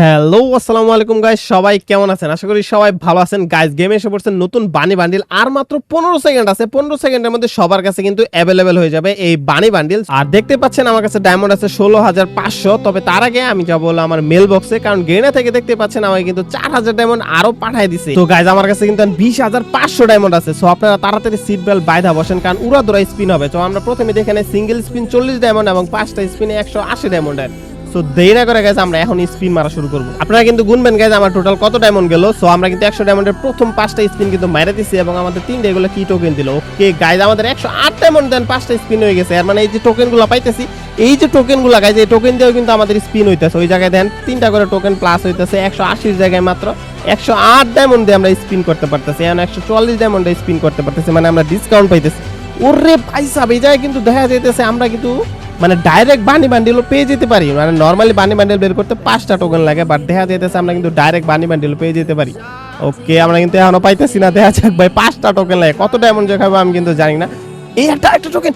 Hello, আসসালামু আলাইকুম guys সবাই কেমন আছেন? আশা করি সবাই ভালো আছেন। গাইস গেমে এসে পড়ছেন নতুন বানি বান্ডিল আর মাত্র পনেরো সেকেন্ড আছে। পনেরো সেকেন্ডের মধ্যে সবার কাছে কিন্তু অ্যাভেলেবেল হয়ে যাবে এই বানি বান্ডিল আর দেখতে পাচ্ছেন আমার কাছে ডায়মন্ড আছে ষোলো হাজার পাঁচশো। তবে তার আগে আমি যাব হলো আমার মেল বক্সে কারণ গেনা থেকে দেখতে পাচ্ছেন আমাকে কিন্তু চার হাজার ডায়মন্ড আরও পাঠাই দিছে। তো গাইজ আমার কাছে কিন্তু বিশ হাজার পাঁচশো ডায়মন্ড আছে। সো আপনারা তাড়াতাড়ি সিট বেল্ট বাইধা বসেন, কারণ উড়া দোড়া স্পিন হবে। তো আমরা প্রথমে দেখে নেই সিঙ্গেল স্পিন চল্লিশ ডায়মন্ড এবং পাঁচটা স্পিনে একশো আশি ডায়মন্ডের সো দেরি না করে গেছে আমরা এখন স্পিন মারা শুরু করব। আপনারা কিন্তু গুনবেন গেছে আমার টোটাল কত ডায়মন্ড গেল? সো আমরা কিন্তু একশো ডায়মন্ডের প্রথম পাঁচটা স্পিন কিন্তু মাইরে দিছি এবং আমাদের তিনটে এগুলো কি টোকেন দিল? ওকে গাইজ আমাদের একশো আট ডায়মন্ড দেন পাঁচটা স্পিন হয়ে গেছে। এর মানে এই যে টোকেনগুলো পাইতেছি, এই যে টোকেনগুলো গাইজ এই টোকেন দিয়েও কিন্তু আমাদের স্পিন হইতেছে। ওই জায়গায় দেন তিনটা করে টোকেন প্লাস হইতেছে একশো আশির জায়গায় মাত্র। একশো আট ডায়মন্ড দিয়ে আমরা স্পিন করতে পারতেছি। এখন একশো চল্লিশ ডায়মন্ডে স্পিন করতে পারতেছি। মানে আমরা ডিসকাউন্ট পাইতেছি। ওরে ভাই সাহেব, এই জায়গায় কিন্তু দেখা যাইতেছে, আমরা কিন্তু মানে ডাইরেক্ট বানি বান্ডিলও পেয়ে যেতে পারি। মানে নর্মালি বানি বান্ডিল বের করতে পাঁচটা টোকেন লাগে বাট দেখা যাইতেছে আমরা কিন্তু ডাইরেক্ট বানি বান্ডিল পেয়ে যেতে পারি। ওকে আমরা কিন্তু এখনও পাইতেছি না, দেখা যাক ভাই পাঁচটা টোকেন লাগে। কত ডায়মন্ড যে খাব আমি কিন্তু জানি না। এই একটা একটা টোকেন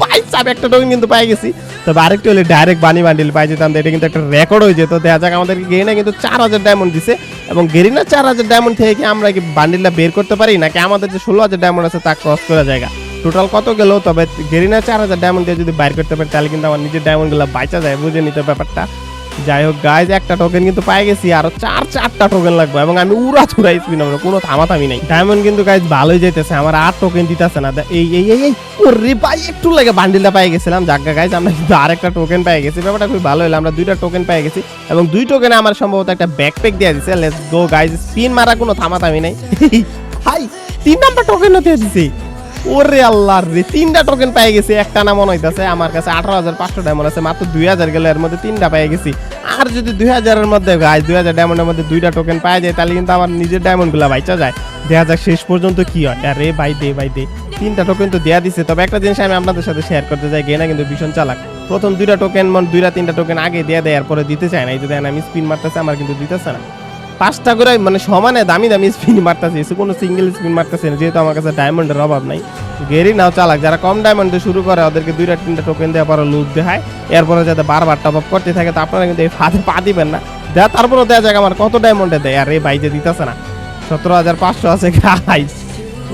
পাই একটা টোকেন কিন্তু পাই গেছি। তবে আরেকটু হলে ডাইরেক্ট বানি বান্ডিল পাই যেতাম, এটা কিন্তু একটা রেকর্ড হয়ে যেত। দেখা যাক আমাদের গেরিনা কিন্তু চার হাজার ডায়মন্ড দিছে। এবং গেরিনা চার হাজার ডায়মন্ড থেকে কি আমরা কি বান্ডিলটা বের করতে পারি? নাকি আমাদের যে ষোলো হাজার ডায়মন্ড আছে তা ক্রস করা জায়গা? টোটাল কত গেল? তবে গেরিনা চার হাজার ডায়মন্ড দিয়ে যদি বাইর করতে পারি তাহলে কিন্তু আমার নিজের ডায়মন্ডগুলো বাঁচা যায়, বুঝে নিতে ব্যাপারটা। যাই হোক গাইজ একটা টোকেন কিন্তু পাই গেছি, আরও চার, চারটা টোকেন লাগবে এবং আমি উড়া চুড়া স্পিন হবে কোনো থামাথামি নাই। ডায়মন্ড কিন্তু গাইজ ভালোই যেতেছে আমার আর টোকেন দিতেছে না। এই এই এই এই, ওরে ভাই, একটু লাগে বান্ডিলটা পাই গেছিলাম। জাগা গাইজ আমরা কিন্তু আরেকটা টোকেন পাই গেছি, ব্যাপারটা খুব ভালো হলো, আমরা দুইটা টোকেন পাই গেছি এবং দুই টোকেনে আমার সম্ভবত একটা ব্যাকপ্যাক দিয়ে দিছে। লেটস গো গাইজ স্পিন মারা কোনো থামাথামি নাই। হাই, তিন নাম্বার টোকেন দিয়ে দিছি। ওরে আল্লাহ রে, তিনটা টোকেন পেয়ে গেছি, একটা না মনে হইতাছে, আমার কাছে আঠারো হাজার পাঁচশো ডায়মন্ড আছে, মাত্র দুই হাজার গেলে এর মধ্যে তিনটা পেয়ে গেছি। আর যদি দুই হাজারের মধ্যে গাছ দুই হাজার ডায়মন্ডের মধ্যে দুইটা টোকেন পাওয়া যায়, তাহলে কিন্তু আমার নিজের ডায়মন্ডগুলা বাইচা যায়। দেখা যাক শেষ পর্যন্ত কি হয়। আরে বাই দে বাই দে, তিনটা টোকেন তো দেয়া দিছে। তবে একটা জিনিস আমি আপনাদের সাথে শেয়ার করতে চাই গেনা কিন্তু ভীষণ চালাক। প্রথম দুইটা টোকেন মন, দুইটা তিনটা টোকেন আগে দিয়ে দেয় এরপরে দিতে চায় না। এই যদি আমি স্পিন মারতেছে, আমার কিন্তু দিতেছে না। পাঁচটা করে মানে সমানে দামি দামি স্পিন মারতেছে, এসে কোনো সিঙ্গেল স্পিন মারতেছে না, যেহেতু আমার কাছে ডায়মন্ডের অভাব নাই। গেরি নাও চালাক, যারা কম ডায়মন্ড শুরু করে, ওদেরকে দুইটা তিনটা টোকেন দেওয়ার পরে লুট দেখায়। এরপরে যাতে বারবার টপ আপ করতে থাকে, তো আপনারা কিন্তু এই ফাঁদে পা দিবেন না। দেওয়া তারপরে দেওয়া যাক আমার কত ডায়মন্ডে দেয়, আর এই বাইজে দিতেছে না। সতেরো হাজার পাঁচশো আছে গাইস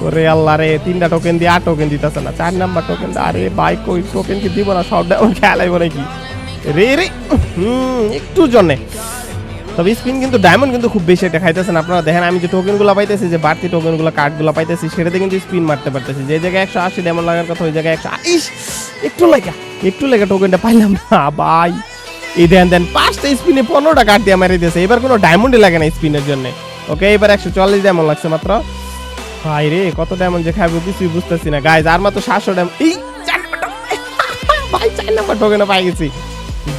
ওরে আল্লাহ রে, তিনটা টোকেন দিয়ে আর টোকেন দিতেছে না, চার নাম্বার টোকেন আরে বাইক ওই টোকেন কি দিব না, সব ডায়মন্ড খেলাইব নাকি? রে রে, হুম, একটু জন্যে। তবে স্পিন কিন্তু ডায়মন্ড কিন্তু খুব বেশি একটা খাইতেছেন। আপনারা দেখেন, আমি যে টোকেনগুলো পাইতেছি, যে বাড়তি টোকেনগুলো কার্ডগুলো পাইতেছি, সেটাতে কিন্তু স্পিন মারতে পারতেছি। যে জায়গায় একশো আশি ডায়মন্ড লাগার কথা, ওই জায়গায় একশো ইস, একটু লেখা একটু লেখা টোকেনটা পাইলাম না, ভাই। এই দেন দেন, পাঁচটা স্পিনে পনেরোটা কার্ড দিয়ে মারি দিয়েছে। এবার কোনো ডায়মন্ডই লাগে না স্পিনের জন্য। ওকে এবার একশো চল্লিশ ডায়মন্ড লাগছে মাত্র। ভাই রে, কত ডায়মন্ড যে খাইবো, কিছুই বুঝতেছি না। গাইজ আর মাত্র সাতশো ডায়মন্ড এই, চার নাম্বার টোকেনও পাই গেছি।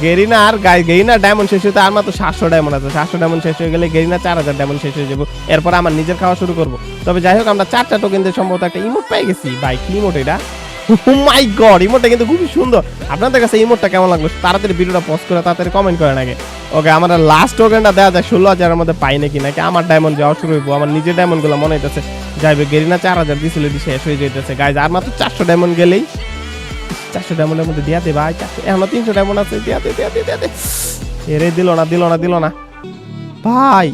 গেরিনা আর গাই গেরিনা ডায়মন্ড শেষ হতে আর মাত্র সাতশো ডায়মন্ড আছে। সাতশো ডায়মন্ড শেষ হয়ে গেলে গেরিনা চার হাজার ডায়মন্ড শেষ হয়ে যাব। এরপর আমার নিজের খাওয়া শুরু করব। তবে যাই হোক, আমরা চারটা টোকেন দিয়ে সম্ভবত একটা ইমোট পাই গেছি। ভাই, কি ইমোট এটা? মাই গড ইমোটটা কিন্তু খুবই সুন্দর। আপনাদের কাছে ইমোটটা কেমন লাগল? তাড়াতাড়ি ভিডিওটা পোস্ট করে তাড়াতাড়ি কমেন্ট করেন আগে। ওকে আমার লাস্ট টোকেনটা দেওয়া যায় ষোলো হাজারের মধ্যে পাই নাকি? নাকি আমার ডায়মন্ড যাওয়া শুরু হইবো? আমার নিজের ডায়মন্ডগুলো মনে হইতেছে। যাইবে গেরিনা চার হাজার দিছিল শেষ হয়ে যেতেছে গাইজ আর মাত্র চারশো ডায়মন্ড গেলেই চারশো ডায়মন্ডের মধ্যে দিয়া দে ভাই, চারশো এখনও তিনশো ডায়মন্ড আছে, দিয়া দে দিয়া দে দিয়া দে। এরে দিল না দিল না দিল না। ভাই!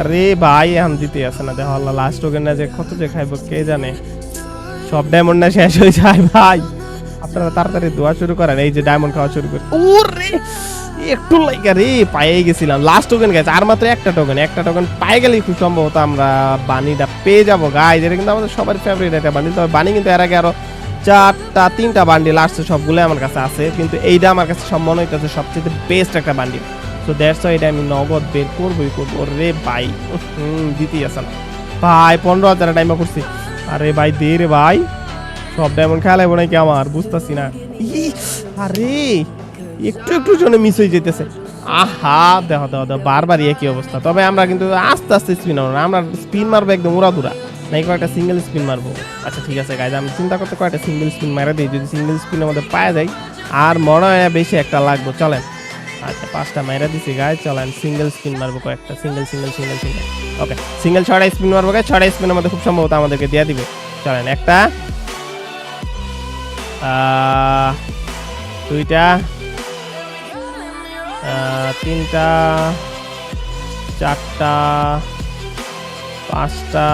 আরে ভাই, এখন দিতে আসে না, দেখো আল্লাহ লাস্ট টোকেন না যে কত যে খাইব, কে জানে? সব ডায়মন্ড না শেষ হয়ে যায়, ভাই। আপনারা তাড়াতাড়ি দোয়া শুরু করেন, এই যে ডায়মন্ড খাওয়া শুরু করে। ওরে, একটু লাইকা রে পাইয়ে গেছিলাম। লাস্ট টোকেন গেছে আর মাত্র একটা টোকেন একটা টোকেন পায়ে গেলেই খুব সম্ভবত আমরা বানিটা পেয়ে যাব গাই যেটা কিন্তু আমাদের সবার ফেভারিট একটা বানি তবে বানি কিন্তু এর আগে আরও চারটা, তিনটা বান্ডিল আসছে, সবগুলো আমার কাছে আছে। কিন্তু এইটা আমার কাছে সব মনে হইতেছে সবচেয়ে বেস্ট একটা বান্ডিল তো দ্যাটস এটা আমি নগদ বের করবোই, করব। রে ভাই হুম, দিতেই আসেন ভাই, পনেরো হাজার টাইমে করছি। আরে ভাই, দে রে ভাই। সব ডায়মন্ড খেলাইবো নাকি আমার? বুঝতেছি না। আরে, একটু একটু জন্য মিস হয়ে যেতেছে আহা দেখো দেখো দেখো বারবার একই অবস্থা। তবে আমরা কিন্তু আস্তে আস্তে স্পিন আমরা স্পিন মারবো একদম উড়া দুরা নাই কয়েকটা সিঙ্গেল স্পিন মারবো। আচ্ছা ঠিক আছে গাইজ আমি চিন্তা করতে কয়েকটা সিঙ্গেল স্পিন মেরে দিই। যদি সিঙ্গেল স্পিন মধ্যে পাওয়া যায়, আর মনে হয় বেশি একটা লাগবো, চলেন। আচ্ছা পাঁচটা মেরে দিছি গায়ে চলেন সিঙ্গেল স্পিন মারবো কয়েকটা। Single single single single okay single ছড়া স্পিন মারবো গায়ে ছড়া স্পিনের মধ্যে খুব সম্ভবত আমাদেরকে দিয়ে দিবে। চলেন, একটা দুইটা তিনটা, চারটা, পাঁচটা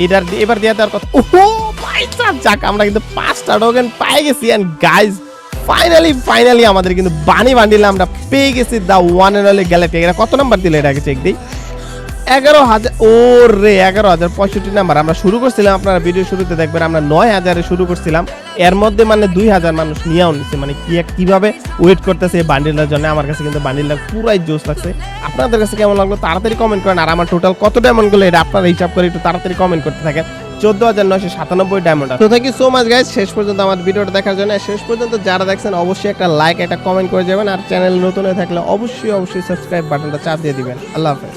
এইটার এবার দিয়ে দেওয়ার কথা ওহো পাঁচটা যাক, আমরা কিন্তু পাঁচটা টোকেন পাই গেছি। অ্যান্ড গাইজ ফাইনালি ফাইনালি আমাদের কিন্তু বানি বান্ডিলে আমরা পেয়ে গেছি the one and only galactic এটা কত নাম্বার দিলে এটাকে চেক দিই? এগারো হাজার ও রে, এগারো হাজার পঁয়ষট্টি নাম্বার আমরা শুরু করছিলাম আপনারা ভিডিও শুরুতে দেখবেন, আমরা নয় হাজারে শুরু করছিলাম। এর মধ্যে মানে দুই হাজার মানুষ নিয়েও নিচ্ছে মানে কি কীভাবে ওয়েট করতেছে এই বান্ডিলটার জন্য? আমার কাছে কিন্তু বান্ডিলটা পুরাই জোস লাগছে। আপনাদের কাছে কেমন লাগল তাড়াতাড়ি কমেন্ট করেন। আর আমার টোটাল কত ডায়মন্ডগুলো এটা আপনারা হিসাব করে একটু তাড়াতাড়ি কমেন্ট করতে থাকেন। চোদ্দ হাজার নয়শো সাতানব্বই ডায়মন্ড তো thank you so much guys শেষ পর্যন্ত আমার ভিডিওটা দেখার জন্য, শেষ পর্যন্ত যারা দেখছেন, অবশ্যই একটা লাইক একটা কমেন্ট করে যাবেন। আর চ্যানেল নতুন হয়ে থাকলে অবশ্যই অবশ্যই সাবস্ক্রাইব বাটনটা চাপ দিয়ে দিবেন। আল্লাহ হাফেজ।